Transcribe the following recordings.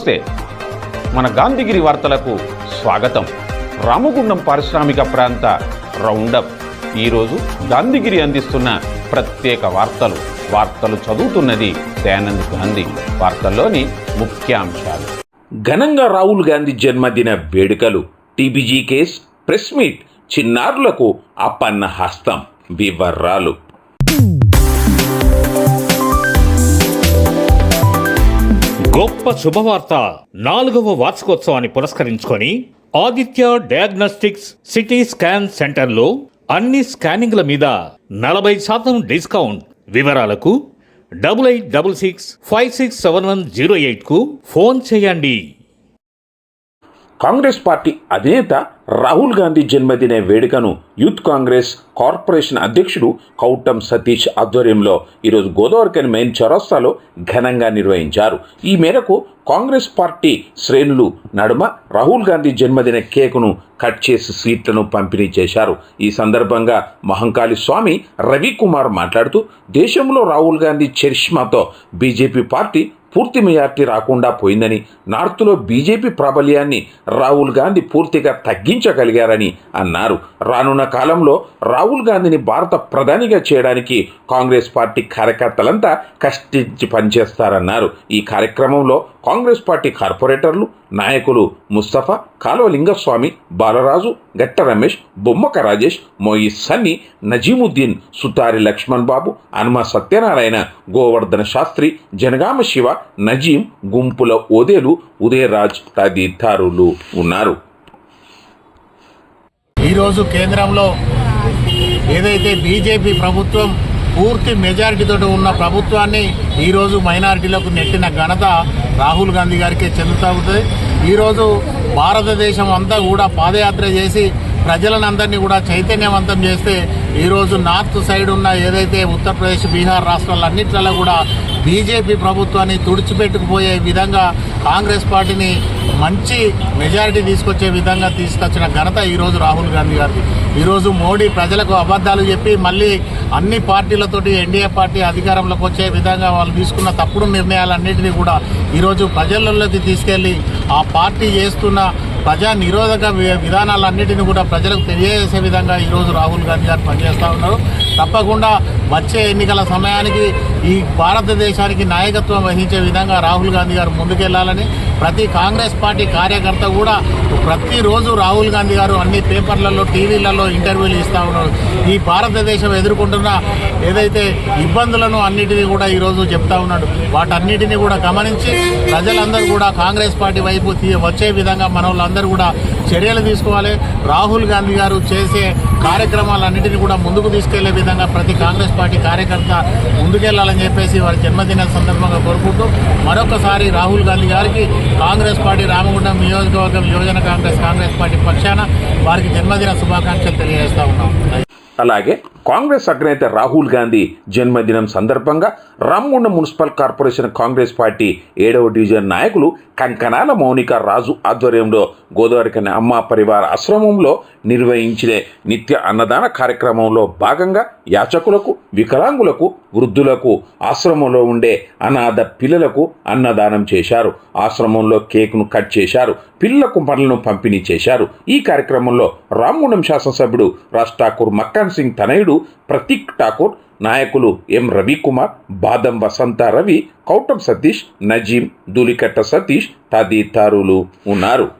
నమస్తే. మన గాంధీగిరి వార్తలకు స్వాగతం. రామగుండం పారిశ్రామిక ప్రాంత రౌండప్. ఈరోజు గాంధీగిరి అందిస్తున్న ప్రత్యేక వార్తలు. వార్తలు చదువుతున్నది దయానంద్ గాంధీ. వార్తల్లోని ముఖ్యాంశాలు. ఘనంగా రాహుల్ గాంధీ జన్మదిన వేడుకలు. టీబీజీ కేస్ ప్రెస్ మీట్ చిన్నారులకు అపన్న హస్తం వివరాలు. గొప్ప శుభవార్త. నాలుగవ వార్షికోత్సవాన్ని పురస్కరించుకొని ఆదిత్య డయాగ్నోస్టిక్స్ సిటీ స్కాన్ సెంటర్లో అన్ని స్కానింగ్ల మీద నలభై శాతం డిస్కౌంట్. వివరాలకు double eight double six five six seven one zero ఎయిట్కు phone చేయండి. కాంగ్రెస్ పార్టీ అధినేత రాహుల్ గాంధీ జన్మదిన వేడుకను యూత్ కాంగ్రెస్ కార్పొరేషన్ అధ్యక్షుడు కౌటం సతీష్ ఆధ్వర్యంలో ఈరోజు గోదావరికని మెయిన్ చౌరస్తాలో ఘనంగా నిర్వహించారు. ఈ మేరకు కాంగ్రెస్ పార్టీ శ్రేణులు నడుమ రాహుల్ గాంధీ జన్మదిన కేకును కట్ చేసి స్వీట్లను పంపిణీ చేశారు. ఈ సందర్భంగా మహంకాళి స్వామి రవికుమార్ మాట్లాడుతూ దేశంలో రాహుల్ గాంధీ చరిష్మాతో బీజేపీ పార్టీ పూర్తి మెజార్టీ రాకుండా పోయిందని నార్త్లో బీజేపీ ప్రాబల్యాన్ని రాహుల్ గాంధీ పూర్తిగా తగ్గించగలిగారని అన్నారు. రానున్న కాలంలో రాహుల్ గాంధీని భారత ప్రధానిగా చేయడానికి కాంగ్రెస్ పార్టీ కార్యకర్తలంతా కష్టించి పనిచేస్తారన్నారు. ఈ కార్యక్రమంలో కాంగ్రెస్ పార్టీ కార్పొరేటర్లు నాయకులు ముస్తఫా కాలువలింగస్వామి బాలరాజు గట్ట రమేష్ బొమ్మక రాజేష్ మోయి సన్ని నజీముద్దీన్ సుతారి లక్ష్మణ్ బాబు హనుమ సత్యనారాయణ గోవర్ధన శాస్త్రి జనగామ శివ నజీం గుంపుల ఓదేలు ఉదయరాజ్ తదితరులు ఉన్నారు. ఈరోజు కేంద్రంలో ఏదైతే బీజేపీ ప్రభుత్వం పూర్తి మెజారిటీతో ఉన్న ప్రభుత్వాన్ని ఈరోజు మైనారిటీలకు నెట్టిన ఘనత రాహుల్ గాంధీ గారికే చెందుతుంది ఈరోజు భారతదేశం అంతా కూడా పాదయాత్ర చేసి ప్రజలనందరినీ కూడా చైతన్యవంతం చేస్తే ఈరోజు నార్త్ సైడ్ ఉన్న ఏదైతే ఉత్తరప్రదేశ్ బీహార్ రాష్ట్రాలన్నింటిలో కూడా బీజేపీ ప్రభుత్వాన్ని తుడిచిపెట్టుకుపోయే విధంగా కాంగ్రెస్ పార్టీని మంచి మెజారిటీ తీసుకొచ్చే విధంగా తీసుకొచ్చిన ఘనత ఈరోజు రాహుల్ గాంధీ గారికి ఈరోజు మోడీ ప్రజలకు అబద్ధాలు చెప్పి మళ్ళీ అన్ని పార్టీలతోటి ఎన్డీఏ పార్టీ అధికారంలోకి వచ్చే విధంగా వాళ్ళు తీసుకున్న తప్పుడు నిర్ణయాలన్నింటినీ కూడా ఈరోజు ప్రజలలోకి తీసుకెళ్ళి ఆ పార్టీ చేస్తున్న ప్రజా నిరోధక వి- విధానాలన్నిటిని కూడా ప్రజలకు తెలియజేసే విధంగా ఈరోజు రాహుల్ గాంధీ గారు పనిచేస్తూ ఉన్నారు. తప్పకుండా వచ్చే ఎన్నికల సమయానికి ఈ భారతదేశానికి నాయకత్వం వహించే విధంగా రాహుల్ గాంధీ గారు ముందుకెళ్ళాలని ప్రతి కాంగ్రెస్ పార్టీ కార్యకర్త కూడా ప్రతిరోజు రాహుల్ గాంధీ గారు అన్ని పేపర్లలో టీవీలలో ఇంటర్వ్యూలు ఇస్తూ ఉన్నారు. ఈ భారతదేశం ఎదుర్కొంటున్న ఏదైతే ఇబ్బందులను అన్నిటినీ కూడా ఈరోజు చెప్తా ఉన్నాడు. వాటన్నిటిని కూడా గమనించి ప్రజలందరూ కూడా కాంగ్రెస్ పార్టీ వైపు తీ- వచ్చే విధంగా మన వాళ్ళందరూ కూడా చర్యలు తీసుకోవాలి. రాహుల్ గాంధీ గారు చేసే కార్యక్రమాలన్నింటినీ కూడా ముందుకు తీసుకెళ్ళే విధంగా ప్రతి కాంగ్రెస్ పార్టీ కార్యకర్త ముందుకెళ్ళాలని చెప్పేసి వారి జన్మదిన సందర్భంగా కోరుకుంటూ మరొకసారి రాహుల్ గాంధీ గారికి కాంగ్రెస్ పార్టీ రామగుండం నియోజకవర్గం యువజన కాంగ్రెస్ కాంగ్రెస్ పార్టీ పక్షాన వారికి జన్మదిన శుభాకాంక్షలు తెలియజేస్తా ఉన్నాం. అలాగే కాంగ్రెస్ అగ్రనేత రాహుల్ గాంధీ జన్మదినం సందర్భంగా Ramagundam municipal corporation Congress party ఏడవ డివిజన్ నాయకులు కంకణాల మౌనిక రాజు ఆధ్వర్యంలో గోదావరికని అమ్మ పరివార ఆశ్రమంలో నిర్వహించిన నిత్య అన్నదాన కార్యక్రమంలో భాగంగా యాచకులకు వికలాంగులకు వృద్ధులకు ఆశ్రమంలో ఉండే అనాథ పిల్లలకు అన్నదానం చేశారు. ఆశ్రమంలో కేకును కట్ చేశారు. పిల్లలకు పనులను పంపిణీ చేశారు. ఈ కార్యక్రమంలో రామగుండం శాసనసభ్యుడు రాజ్ ఠాకూర్ మక్కాన్ సింగ్ తనయుడు ప్రతీక్ ఠాకూర్ నాయకులు ఎం. రవికుమార్ బాదం వసంత రవి కౌటం సతీష్ నజీం ధూలికట్ట సతీష్ తదితరులు ఉన్నారు.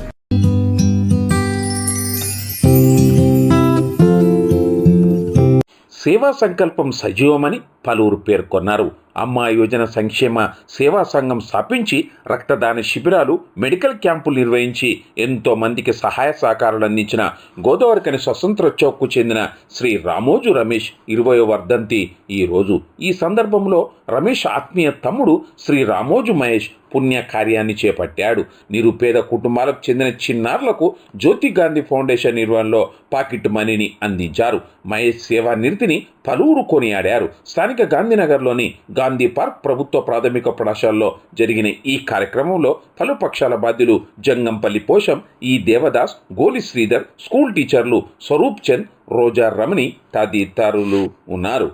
సేవా సంకల్పం సజీవమని పలువురు పేర్కొన్నారు. అమ్మా యోజన సంక్షేమ సేవా సంఘం స్థాపించి రక్తదాన శిబిరాలు మెడికల్ క్యాంపులు నిర్వహించి ఎంతో మందికి సహాయ సహకారాలు అందించిన గోదావరికని స్వతంత్ర చౌక్కు చెందిన శ్రీ రామోజు రమేష్ ఇరవయో వర్ధంతి ఈరోజు ఈ సందర్భంలో రమేష్ ఆత్మీయ తమ్ముడు శ్రీ రామోజు మహేష్ పుణ్య కార్యాన్ని చేపట్టాడు. నిరుపేద కుటుంబాలకు చెందిన చిన్నారులకు జ్యోతి గాంధీ ఫౌండేషన్ నిర్వహణలో పాకెట్ మనీని అందించారు. మహేష్ సేవా నిరతిని పలువురు కొనియాడారు. స్థానిక స్థానిక గాంధీనగర్లోని గాంధీ పార్క్ ప్రభుత్వ ప్రాథమిక పాఠశాలలో జరిగిన ఈ కార్యక్రమంలో పలు పక్షాల బాధ్యులు జంగంపల్లి పోషం ఈ దేవదాస్ గోలి శ్రీధర్ స్కూల్ టీచర్లు స్వరూప్ చంద్ రోజా రమణి తదితరులు ఉన్నారు.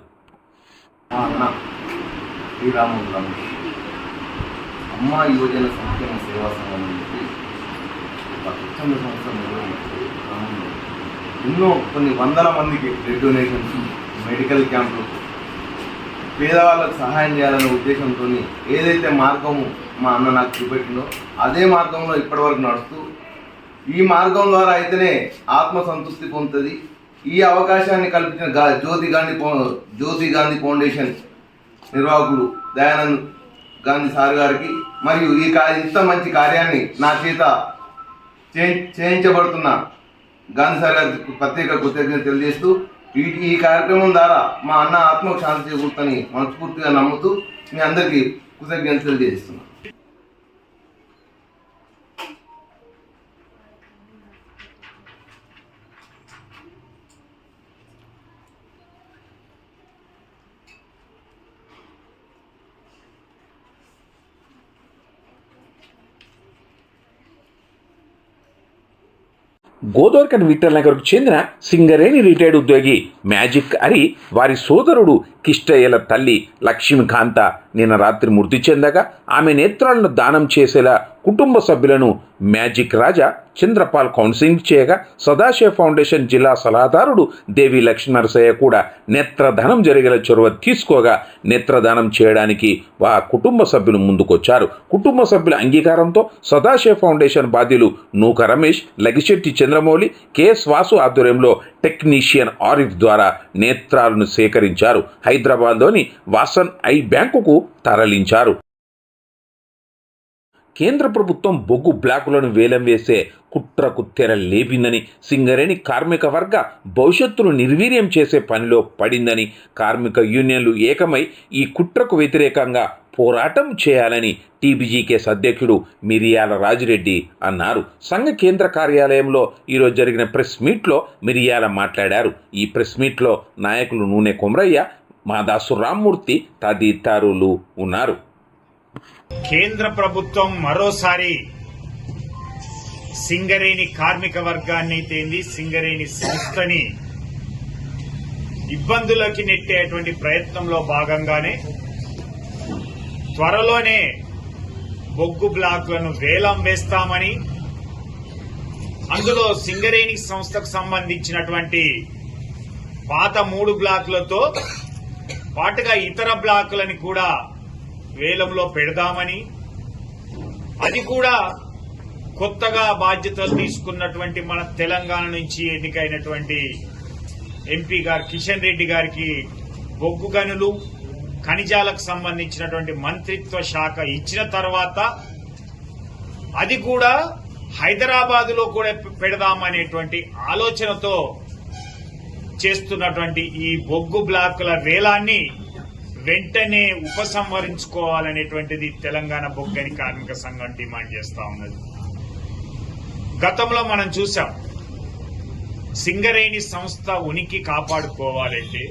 మా యువజన సంక్షేమ సేవా సంఘం స్వచ్ఛంద సంస్థ ఎన్నో కొన్ని వందల మందికి బ్లడ్ డొనేషన్స్ మెడికల్ క్యాంపులు పేదవాళ్ళకు సహాయం చేయాలనే ఉద్దేశంతో ఏదైతే మార్గము మా అన్న నాకు చూపెట్టిందో అదే మార్గంలో ఇప్పటివరకు నడుస్తూ ఈ మార్గం ద్వారా అయితేనే ఆత్మ సంతృప్తి పొందుతుంది. ఈ అవకాశాన్ని కల్పించిన గా జ్యోతి గాంధీ జ్యోతి గాంధీ ఫౌండేషన్ నిర్వాహకులు దయానంద్ గాంధీ సార్ గారికి మరియు ఈ కా ఇంత మంచి కార్యాన్ని నా చేత చే- చేయించబడుతున్న గాంధీ సార్ గారికి ప్రత్యేక కృతజ్ఞత తెలియజేస్తూ ఈ ఈ కార్యక్రమం ద్వారా మా అన్న ఆత్మకు శాంతి చేకూరుతని మనస్ఫూర్తిగా నమ్ముతూ మీ అందరికీ కృతజ్ఞతలు చేస్తున్నాను గోదావరికన్ విఠల్ నగర్కు చెందిన సింగరేణి రిటైర్డ్ ఉద్యోగి మ్యాజిక్ అని వారి సోదరుడు కిష్టయ్యల తల్లి లక్ష్మీకాంత నిన్న రాత్రి మృతి చెందగా ఆమె నేత్రాలను దానం చేసేలా కుటుంబ సభ్యులను మ్యాజిక్ రాజా చంద్రపాల్ కౌన్సిలింగ్ చేయగా సదాశివ ఫౌండేషన్ జిల్లా సలహాదారుడు దేవి లక్ష్మీనరసయ్య కూడా నేత్రదానం జరిగేలా చొరవ తీసుకోగా నేత్రదానం చేయడానికి ఆ కుటుంబ సభ్యులు ముందుకొచ్చారు. కుటుంబ సభ్యుల అంగీకారంతో సదాశివ ఫౌండేషన్ బాధ్యులు నూక రమేష్ లగిశెట్టి చంద్రమౌళి కె వాసు ఆధ్వర్యంలో టెక్నీషియన్ ఆరిఫ్ ద్వారా నేత్రాలను సేకరించారు. హైదరాబాద్లోని వాసన్ ఐ బ్యాంకుకు తరలించారు. కేంద్ర ప్రభుత్వం బొగ్గు బ్లాకులను వేలం వేసే కుట్రకు తెర లేపిందని సింగరేణి కార్మిక వర్గ భవిష్యత్తును నిర్వీర్యం చేసే పనిలో పడిందని కార్మిక యూనియన్లు ఏకమై ఈ కుట్రకు వ్యతిరేకంగా పోరాటం చేయాలని టీబీజీకేఎస్ అధ్యక్షుడు మిరియాల రాజిరెడ్డి అన్నారు. సంఘ కేంద్ర కార్యాలయంలో ఈరోజు జరిగిన ప్రెస్ మీట్లో మిరియాల మాట్లాడారు. ఈ ప్రెస్ మీట్లో నాయకులు నూనె కొమరయ్య మాదాసు రామ్మూర్తి తదితరులు ఉన్నారు. కేంద్ర ప్రభుత్వం మరోసారి సింగరేణి కార్మిక వర్గాన్ని అయితేంది సింగరేణి సంస్థని ఇబ్బందులకి నెట్టేటువంటి ప్రయత్నంలో భాగంగానే త్వరలోనే బొగ్గు బ్లాకులను వేలం వేస్తామని అందులో సింగరేణి సంస్థకు సంబంధించినటువంటి పాత మూడు బ్లాకులతో పాటుగా ఇతర బ్లాకులని కూడా వేలంలో పెడదామని అది కూడా కొత్తగా బాధ్యతలు తీసుకున్నటువంటి మన తెలంగాణ నుంచి ఎన్నికైనటువంటి ఎంపీ గారు కిషన్ రెడ్డి గారికి బొగ్గు గనులు ఖనిజాలకు సంబంధించినటువంటి మంత్రిత్వ శాఖ ఇచ్చిన తర్వాత అది కూడా హైదరాబాద్లో కూడా పెడదామనేటువంటి ఆలోచనతో చేస్తున్నటువంటి ఈ బొగ్గు బ్లాకుల వేలాన్ని వెంటనే ఉపసంహరించుకోవాలనేటువంటిది తెలంగాణ బొగ్గని కార్మిక సంఘం డిమాండ్ చేస్తా ఉన్నది. గతంలో మనం చూసాం సింగరేణి సంస్థ ఉనికి కాపాడుకోవాలంటే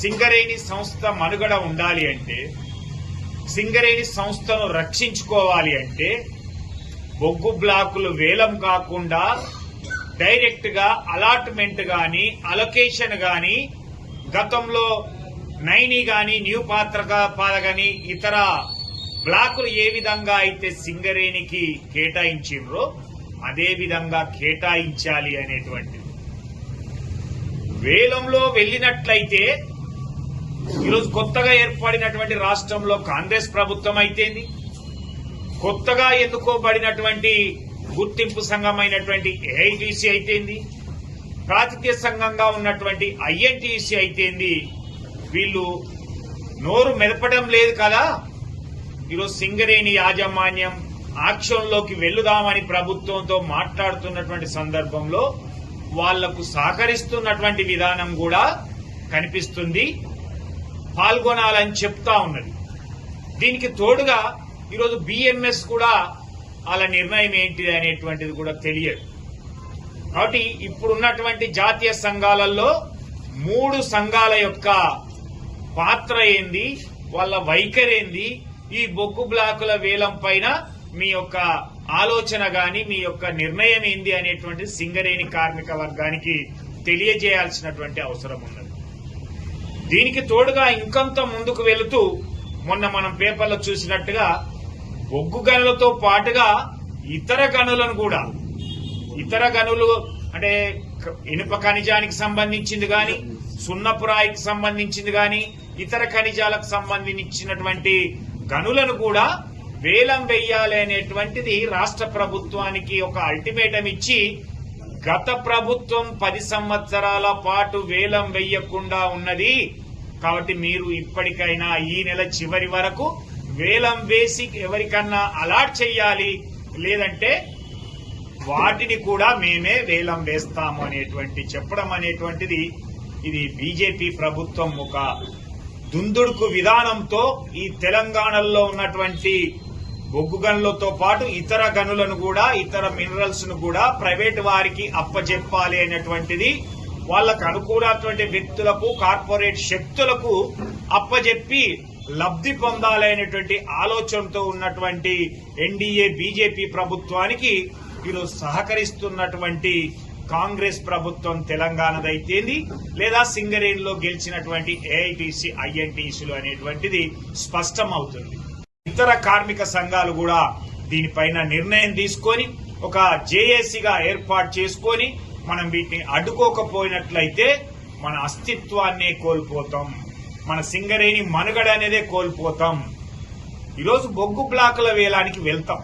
సింగరేణి సంస్థ మనుగడ ఉండాలి అంటే సింగరేణి సంస్థను రక్షించుకోవాలి అంటే బొగ్గు బ్లాకులు వేలం కాకుండా డైరెక్ట్గా అలాట్మెంట్ గాని అలొకేషన్ గాని గతంలో నైని గాని న్యూ పాత్రక పాద గాని ఇతర బ్లాకులు ఏ విధంగా అయితే సింగరేణికి కేటాయించిండ్రో అదే విధంగా కేటాయించాలి అనేటువంటిది. వేలంలో వెళ్ళినట్లయితే ఈరోజు కొత్తగా ఏర్పడినటువంటి రాష్ట్రంలో కాంగ్రెస్ ప్రభుత్వం అయితేంది. కొత్తగా ఎన్నుకోబడినటువంటి గుర్తింపు సంఘమైనటువంటి ఏఐటీసీ అయితేంది. ప్రాతిథ్య సంఘంగా ఉన్నటువంటి ఐఎన్టీసీ అయితేంది. వీళ్ళు నోరు మెదపడం లేదు కదా? ఈరోజు సింగరేణి యాజమాన్యం ఆక్షన్లోకి వెళ్ళుదామని ప్రభుత్వంతో మాట్లాడుతున్నటువంటి సందర్భంలో వాళ్ళకు సహకరిస్తున్నటువంటి విధానం కూడా కనిపిస్తుంది. పాల్గొనాలని చెప్తా ఉన్నది. దీనికి తోడుగా ఈరోజు బిఎంఎస్ కూడా వాళ్ళ నిర్ణయం ఏంటిది అనేటువంటిది కూడా తెలియదు. కాబట్టి ఇప్పుడున్నటువంటి జాతీయ సంఘాలలో మూడు సంఘాల యొక్క పాత్ర ఏంది? వాళ్ళ వైఖరి ఏంది? ఈ బొగ్గు బ్లాకుల వేలం పైన మీ యొక్క ఆలోచన గాని మీ యొక్క నిర్ణయం ఏంది అనేటువంటి సింగరేణి కార్మిక వర్గానికి తెలియజేయాల్సినటువంటి అవసరం ఉన్నది. దీనికి తోడుగా ఇంకొంత ముందుకు వెళుతూ మొన్న మనం పేపర్లో చూసినట్టుగా బొగ్గు గనులతో పాటుగా ఇతర గనులను కూడా ఇతర గనులు అంటే ఇనుప ఖనిజానికి సంబంధించింది గాని సున్నపురాయికి సంబంధించింది గాని ఇతర ఖనిజాలకు సంబంధించినటువంటి గనులను కూడా వేలం వెయ్యాలి అనేటువంటిది రాష్ట్ర ప్రభుత్వానికి ఒక అల్టిమేటం ఇచ్చి గత ప్రభుత్వం పది సంవత్సరాల పాటు వేలం వెయ్యకుండా ఉన్నది. కాబట్టి మీరు ఇప్పటికైనా ఈ నెల చివరి వరకు వేలం వేసి ఎవరికన్నా అలాట్ చెయ్యాలి లేదంటే వాటిని కూడా మేమే వేలం వేస్తాము అనేటువంటి చెప్పడం అనేటువంటిది ఇది బీజేపీ ప్రభుత్వం ఒక దుందుడుకు విధానంతో ఈ తెలంగాణలో ఉన్నటువంటి బొగ్గు గనులతో పాటు ఇతర గనులను కూడా ఇతర మినరల్స్ను కూడా ప్రైవేట్ వారికి అప్పజెప్పాలి అనేటువంటిది వాళ్ళకు అనుకూలటువంటి వ్యక్తులకు కార్పొరేట్ శక్తులకు అప్పజెప్పి లబ్ధి పొందాలనేటువంటి ఆలోచనతో ఉన్నటువంటి ఎన్డీఏ బీజేపీ ప్రభుత్వానికి ఈరోజు సహకరిస్తున్నటువంటి కాంగ్రెస్ ప్రభుత్వం తెలంగాణదైతేంది? లేదా సింగరేణిలో గెలిచినటువంటి ఏఐటీసీ ఐఎన్టీసీలు అనేటువంటిది స్పష్టం అవుతుంది ఇతర కార్మిక సంఘాలు కూడా దీనిపైన నిర్ణయం తీసుకొని ఒక జేఏసీగా ఏర్పాటు చేసుకొని మనం వీటిని అడ్డుకోకపోయినట్లయితే మన అస్తిత్వాన్నే కోల్పోతాం. మన సింగరేణి మనుగడ అనేదే కోల్పోతాం. ఈరోజు బొగ్గు బ్లాకుల వేలానికి వెళ్తాం.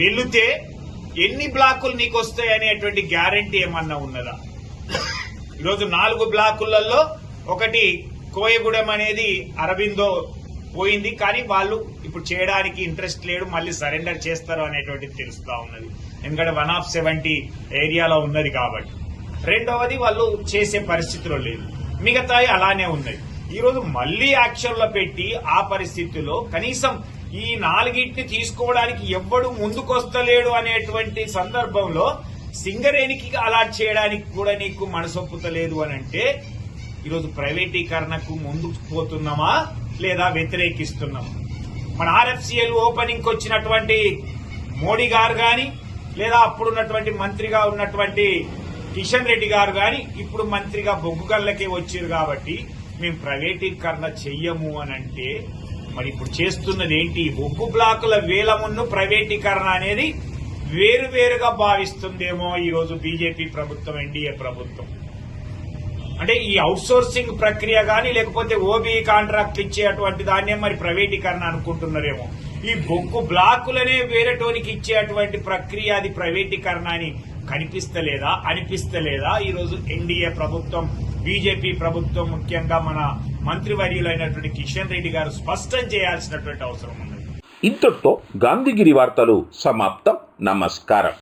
వెళితే ఎన్ని బ్లాకులు నీకు వస్తాయి అనేటువంటి గ్యారంటీ ఏమన్నా ఉన్నదా? ఈరోజు నాలుగు బ్లాకులలో ఒకటి కోయగూడెం అనేది అరవిందో పోయింది కానీ వాళ్ళు ఇప్పుడు చేయడానికి ఇంట్రెస్ట్ లేడు మళ్ళీ సరెండర్ చేస్తారు అనేటువంటిది తెలుస్తా ఉన్నది. ఎందుకంటే వన్ ఆఫ్ సెవెంటీ ఏరియాలో ఉన్నది కాబట్టి. రెండవది వాళ్ళు చేసే పరిస్థితిలో లేదు మిగతాయి అలానే ఉన్నాయి. ఈరోజు మళ్ళీ మళ్ళీ పెట్టి ఆ పరిస్థితిలో కనీసం ఈ నాలుగింటిని తీసుకోవడానికి ఎవ్వడు ముందుకొస్తలేడు అనేటువంటి సందర్భంలో సింగరేణికి అలాట్ చేయడానికి కూడా నీకు మనసొప్పుతలేదు అని అంటే ఈరోజు ప్రైవేటీకరణకు ముందుకు పోతున్నామా లేదా వ్యతిరేకిస్తున్నామా? మన ఆర్ఎఫ్సిఎల్ ఓపెనింగ్ వచ్చినటువంటి మోడీ గారు గాని లేదా అప్పుడున్నటువంటి మంత్రిగా ఉన్నటువంటి కిషన్ రెడ్డి గారు గాని ఇప్పుడు మంత్రిగా బొగ్గు గల్లకే వచ్చారు కాబట్టి మేము ప్రైవేటీకరణ చెయ్యము అని అంటే మరి ఇప్పుడు చేస్తున్నది ఏంటి? బొగ్గు బ్లాకుల వేలమును ప్రైవేటీకరణ అనేది వేరువేరుగా భావిస్తుందేమో ఈరోజు బీజేపీ ప్రభుత్వం ఎన్డీఏ ప్రభుత్వం. అంటే ఈ అవుట్సోర్సింగ్ ప్రక్రియ కానీ లేకపోతే ఓబీ కాంట్రాక్ట్ ఇచ్చేటువంటి దాన్నే మరి ప్రైవేటీకరణ అనుకుంటున్నారేమో. ఈ బొగ్గు బ్లాకులనే వేరేటోనికి ఇచ్చేటువంటి ప్రక్రియ అది ప్రైవేటీకరణ అని కనిపిస్తలేదా? అనిపిస్తలేదా? ఈరోజు ఎన్డీఏ ప్రభుత్వం బీజేపీ ప్రభుత్వం ముఖ్యంగా మన మంత్రివర్యులైనటువంటి కిషన్ రెడ్డి గారు స్పష్టం చేయాల్సినటువంటి అవసరం ఉంది ఇంతటితో గాంధీగిరి వార్తలు సమాప్తం. నమస్కారం.